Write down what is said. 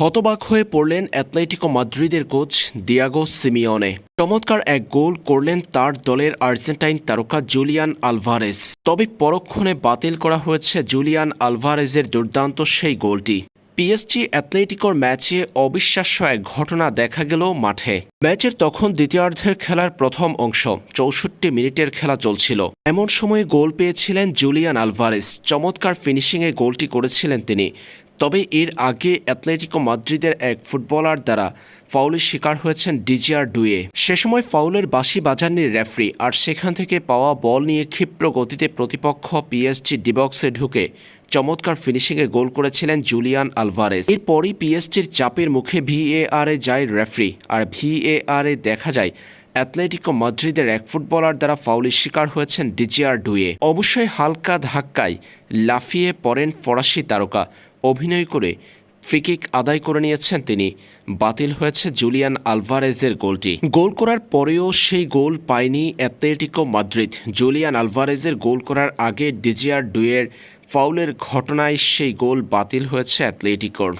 হতবাক হয়ে পড়লেন অ্যাথলেটিকো মাদ্রিদের কোচ দিয়াগো সিমিওনে। চমৎকার এক গোল করলেন তার দলের আর্জেন্টাইন তারকা জুলিয়ান আলভারেজ। তবে পরক্ষণে বাতিল করা হয়েছে জুলিয়ান আলভারেজের দুর্দান্ত সেই গোলটি। পিএসজি অ্যাথলেটিকোর ম্যাচে অবিশ্বাস্য এক ঘটনা দেখা গেল মাঠে। ম্যাচের তখন দ্বিতীয়ার্ধের খেলার প্রথম অংশ, চৌষট্টি মিনিটের খেলা চলছিল। এমন সময় গোল পেয়েছিলেন জুলিয়ান আলভারেজ। চমৎকার ফিনিশিংয়ে গোলটি করেছিলেন তিনি। তবে এর আগে অ্যাথলেটিকো মাদ্রিদের এক ফুটবলার দ্বারা ফাউলের শিকার হয়েছেন ডিজিআর ডুয়ে। সে সময় ফাউলের বাঁশি বাজাননি রেফারি, আর সেখান থেকে পাওয়া বল নিয়ে ক্ষিপ্র গতিতে প্রতিপক্ষ পিএসজি ডিবক্সে ঢুকে চমৎকার ফিনিশিংয়ে গোল করেছিলেন জুলিয়ান আলভারেজ। এরপরই পিএসজির চাপের মুখে ভিএআরে যায় রেফারি, আর ভিএআরে দেখা যায় অ্যাথলেটিকো মাদ্রিদের এক ফুটবলার দ্বারা ফাউলের শিকার হয়েছেন ডিজিআর ডুয়ে। অবশ্যই হালকা ধাক্কায় লাফিয়ে পড়েন ফরাসি তারকা। অভিনয় করে ফ্রিকিক আদায় করে নিয়েছেন তিনি। বাতিল হয়েছে জুলিয়ান আলভারেজের গোলটি। গোল করার পরেও সেই গোল পায়নি অ্যাথলেটিকো মাদ্রিদ। জুলিয়ান আলভারেজের গোল করার আগে ডিজিআর ডুয়ের ফাউলের ঘটনায় সেই গোল বাতিল হয়েছে অ্যাথলেটিকোর।